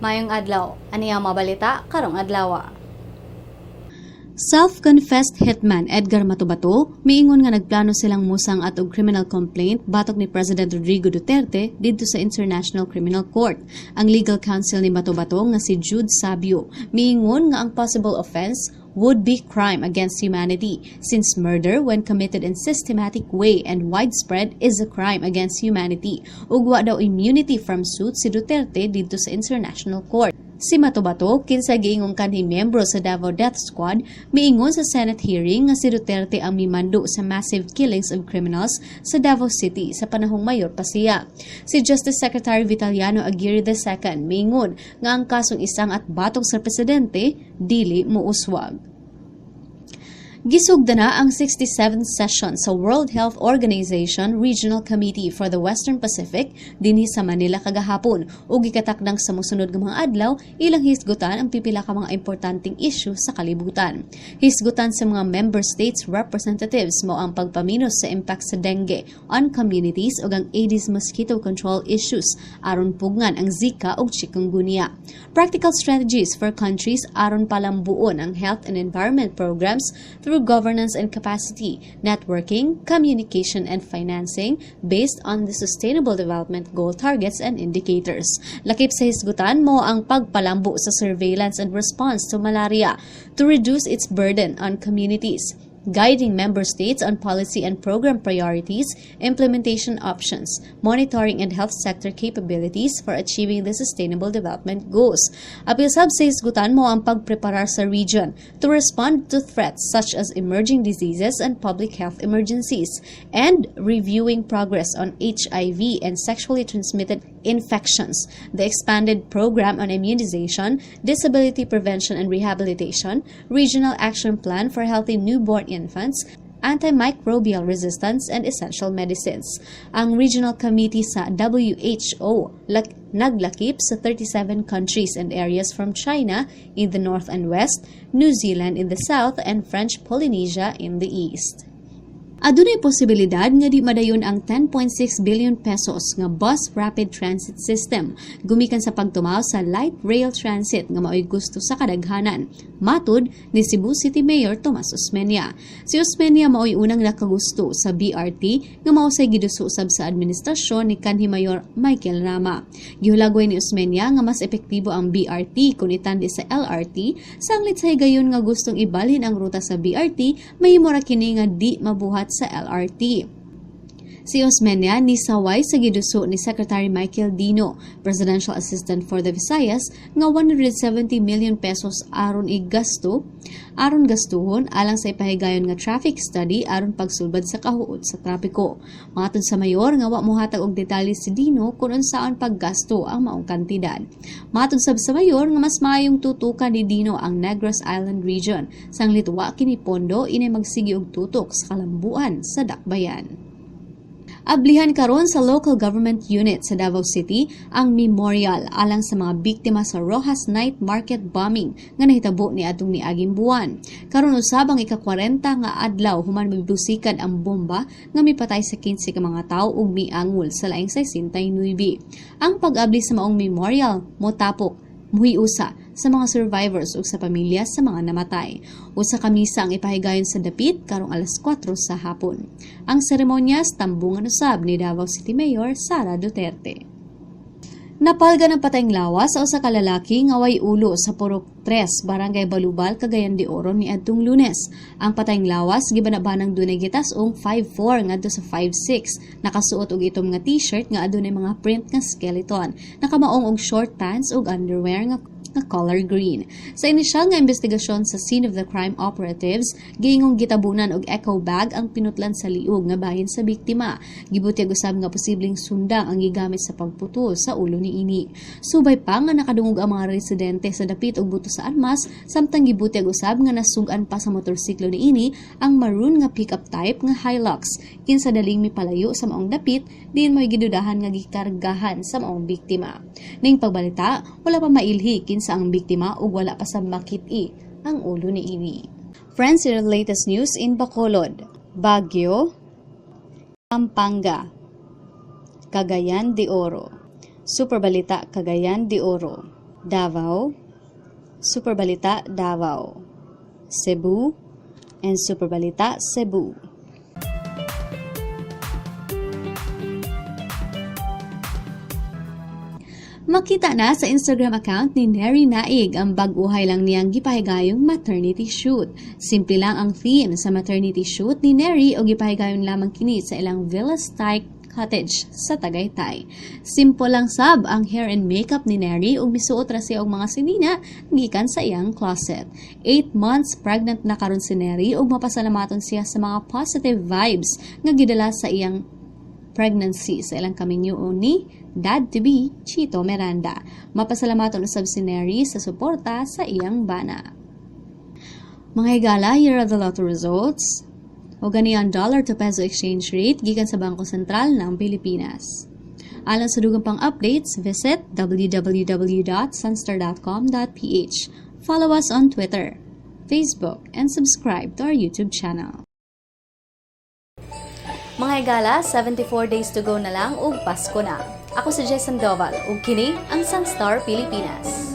Mayong adlaw, ani ang mabalita karong adlaw. Self-confessed hitman Edgar Matubato miingon nga nagplano silang musang at og criminal complaint batok ni President Rodrigo Duterte didto sa International Criminal Court. Ang legal counsel ni Matubato nga si Jude Sabio miingon nga ang possible offense would be crime against humanity since murder when committed in systematic way and widespread is a crime against humanity. Ug wa daw immunity from suit si Duterte didto sa International Court. Si Matubato, kinsa giingong kanhi miyembro sa Davao Death Squad, miingon sa Senate hearing nga si Duterte ang mimando sa massive killings of criminals sa Davao City sa panahong mayor pa siya. Si Justice Secretary Vitaliano Aguirre II miingon nga ang kasong isang at batok sa presidente dili muuswag. Gisugda na ang 67th session sa World Health Organization Regional Committee for the Western Pacific dinhi sa Manila kagahapon ug gikatakdang sa mosunod nga mga adlaw ilang hisgutan ang pipila ka mga importanteng issue sa kalibutan. Hisgutan sa mga member states representatives mo ang pagpaminos sa impact sa dengue on communities ug ang Aedes mosquito control issues aron pugngan ang Zika ug chikungunya. Practical strategies for countries aron palambuon ang health and environment programs through governance and capacity, networking, communication, and financing based on the Sustainable Development Goal targets and indicators. Lakip sa hisgutan mo ang pagpalambo sa surveillance and response to malaria to reduce its burden on communities guiding member states on policy and program priorities, implementation options, monitoring and health sector capabilities for achieving the sustainable development goals. Apil sab sa hisgutan mo ang pagpreparar sa region to respond to threats such as emerging diseases and public health emergencies, and reviewing progress on HIV and sexually transmitted infections, the expanded program on immunization, disability prevention and rehabilitation, regional action plan for healthy newborn infants, antimicrobial resistance and essential medicines. Ang regional committee sa WHO lak- naglakip sa 37 countries and areas from China in the north and west, New Zealand in the south, and French Polynesia in the east. Adunay posibilidad nga di madayon ang 10.6 billion pesos nga bus rapid transit system gumikan sa pagtumaw sa light rail transit nga maoy gusto sa kadaghanan. Matud ni Cebu City Mayor Tomas Osmeña. Si Osmeña maoy unang nakagusto sa BRT nga mao say gidususab sa administrasyon ni kanhi Mayor Michael Rama. Gihulagoy ni Osmeña nga mas epektibo ang BRT kun itandi sa LRT sanglit sa higayon nga gustong ibalhin ang ruta sa BRT mahimo ra kini nga di mabuhat sa LRT. Si Osmeña ni saway sa giduso ni Secretary Michael Dino, Presidential Assistant for the Visayas, nga 170 million pesos aron igasto, aron gastuhon alang sa ipahigayon nga traffic study aron pagsulbad sa kahuot sa trapiko. Matod sa mayor nga wa mohatag og detalye si Dino kung unsaon paggasto ang maong kantidad. Matod sab sa mayor nga mas maayong tutukan ni Dino ang Negros Island region, sanglit wa kini pondo ini magsigi og tutok sa kalambuan sa Dakbayan. Ablihan karon sa local government unit sa Davao City ang memorial alang sa mga biktima sa Rojas Night Market bombing nga nahitabo ni atong niaging buwan. Karon usab ang ika-40 nga adlaw human migdusikan ang bomba nga mipatay sa 15 ka mga tawo ug miangol sa laing 69. Ang pag-abli sa maong memorial motapok muhiusa sa mga survivors ug sa pamilya sa mga namatay. Usa ka misa ang ipahigayon sa dapit karong alas 4 sa hapon. Ang seremonyas tambungan usab ni Davao City Mayor Sara Duterte. Napalga ng patayng lawas sa usa ka lalaki nga way ulo sa Purok 3, Barangay Balubal, Cagayan de Oro ni adtong Lunes. Ang patayng lawas gibanabanang dunay gitas-ong 5'4 ngadto sa 5'6. Nakasuot og itom nga t-shirt nga adunay mga print nga skeleton. Nakamaong og short pants ug underwear nga nga color green. Sa inisyal nga investigasyon sa scene of the crime operatives, giingong gitabunan og echo bag ang pinutlan sa liog nga bahin sa biktima. Gibutyag usab nga posibleng sundang ang gigamit sa pagputol sa ulo ni ini. Subay pa nga nakadungog ang mga residente sa dapit og buto sa armas, samtang gibutyag usab nga nasugan pa sa motorsiklo ni ini ang maroon nga pickup type nga Hilux. Kinsa daling mipalayo sa maong dapit, diin mo'y gidudahan nga gikargahan sa maong biktima. Ning pagbalita, wala pa mailhi kinsa ang biktima ug wala pa sa makit-i ang ulo ni ini. Friends, your latest news in Bacolod, Baguio, Pampanga, Cagayan de Oro. Super Balita Cagayan de Oro. Davao, Superbalita Davao, Cebu, and Superbalita Cebu. Makita na sa Instagram account ni Neri Naig ang baguhay lang niyang gipahigayong maternity shoot. Simple lang ang theme sa maternity shoot ni Neri o gipahigayon lamang kini sa ilang villa style cottage sa Tagaytay. Simple lang sab ang hair and makeup ni Neri ug misuot ra siya og mga sinina gikan sa iyang closet. 8 months pregnant na karon si Neri ug mapasalamaton siya sa mga positive vibes nga gidala sa iyang pregnancy sa ilang kaminyo ni dad-to-be Chito Miranda. Mapasalamaton usab si Neri sa suporta sa iyang bana. Mga higala, here are the lotto results. O gani dollar to peso exchange rate gikan sa Bangko Sentral ng Pilipinas. Alang sa dugang pang updates, visit www.sunstar.com.ph. Follow us on Twitter, Facebook, and subscribe to our YouTube channel. Mga higala, 74 days to go na lang ug Pasko na. Ako si Jess Sandoval ug kini ang Sunstar Pilipinas.